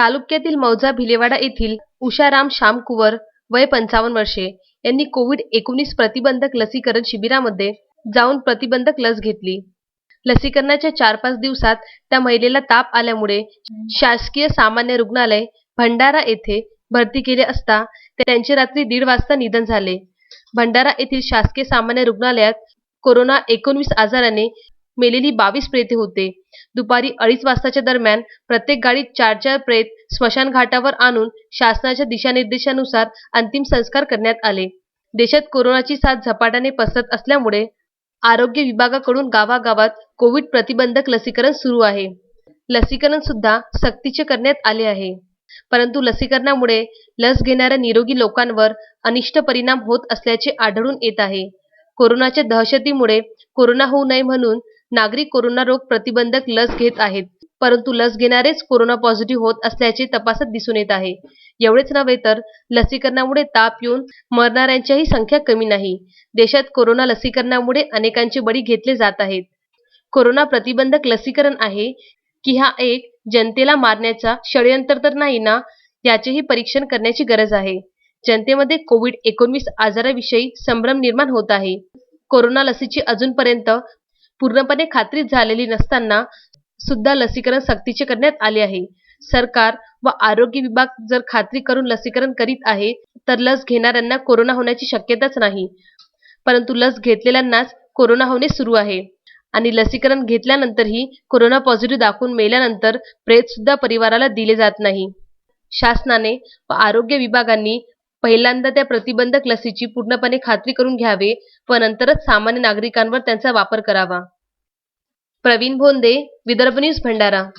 तालुक्यातील मौजा भिलेवाडा येथील उषाराम श्यामकुवर वय पंचावन्न वर्षे यांनी कोविड एकोणीस प्रतिबंधक लसीकरण शिबिरामध्ये जाऊन प्रतिबंधक लस घेतली. लसीकरणाच्या चार पाच दिवसात त्या महिलेला ताप आल्यामुळे शासकीय सामान्य रुग्णालय भंडारा येथे भरती केले असता त्यांचे रात्री दीड वाजता निधन झाले. भंडारा येथील शासकीय सामान्य रुग्णालयात कोरोना एकोणवीस आजाराने मेलेली बावीस प्रेते होते. दुपारी अडीच वाजताच्या दरम्यान प्रत्येक गाडीत चार चार प्रेत स्मशानघाटावर आणून शासनाच्या दिशानिर्देशानुसार अंतिम संस्कार करण्यात आले. देशात कोरोनाची साथ झपाट्याने पसरत असल्यामुळे आरोग्य विभागाकडून गावागावात कोविड प्रतिबंधक लसीकरण सुरू आहे. लसीकरण सुद्धा सक्तीचे करण्यात आले आहे. परंतु लसीकरणामुळे लस घेणाऱ्या निरोगी लोकांवर अनिष्ट परिणाम होत असल्याचे आढळून येत आहे. कोरोनाच्या दहशतीमुळे कोरोना होऊ नये म्हणून नागरिक कोरोना रोग प्रतिबंधक लस घेत आहेत. परंतु लस घेणारेच कोरोना पॉझिटिव्ह होत असल्याचे तपासात दिसून येत आहे. एवढेच नव्हे तर लसीकरणामुळे ताप येऊन मरणाऱ्यांच्याही संख्या कमी नाही. देशात कोरोना लसीकरणामुळे अनेकांचे बळी घेतले जात आहेत. कोरोना प्रतिबंधक लसीकरण आहे की हा एक जनतेला मारण्याचा षडयंत्र तर नाही ना याचेही परीक्षण करण्याची गरज आहे. जनतेमध्ये कोविड एकोणवीस आजाराविषयी संभ्रम निर्माण होत आहे. कोरोना लसीची अजूनपर्यंत पूर्णपणे खात्री झालेली नसताना सुद्धा लसीकरण सक्तीचे करण्यात आले आहे. सरकार व आरोग्य विभाग जर खात्री करून लसीकरण करीत आहे तर लस घेणाऱ्यांना कोरोना होण्याची शक्यताच नाही. परंतु लस घेतलेल्यांनाच कोरोना होणे सुरू आहे. आणि लसीकरण घेतल्यानंतरही कोरोना पॉझिटिव्ह दाखवून मेल्यानंतर प्रेत सुद्धा परिवाराला दिले जात नाही. शासनाने व आरोग्य विभागांनी पहिल्यांदा त्या प्रतिबंधक लसीची पूर्णपणे खात्री करून घ्यावे व नंतरच सामान्य नागरिकांवर त्यांचा वापर करावा. प्रवीण भोंदे विदर्भ न्यूज भंडारा.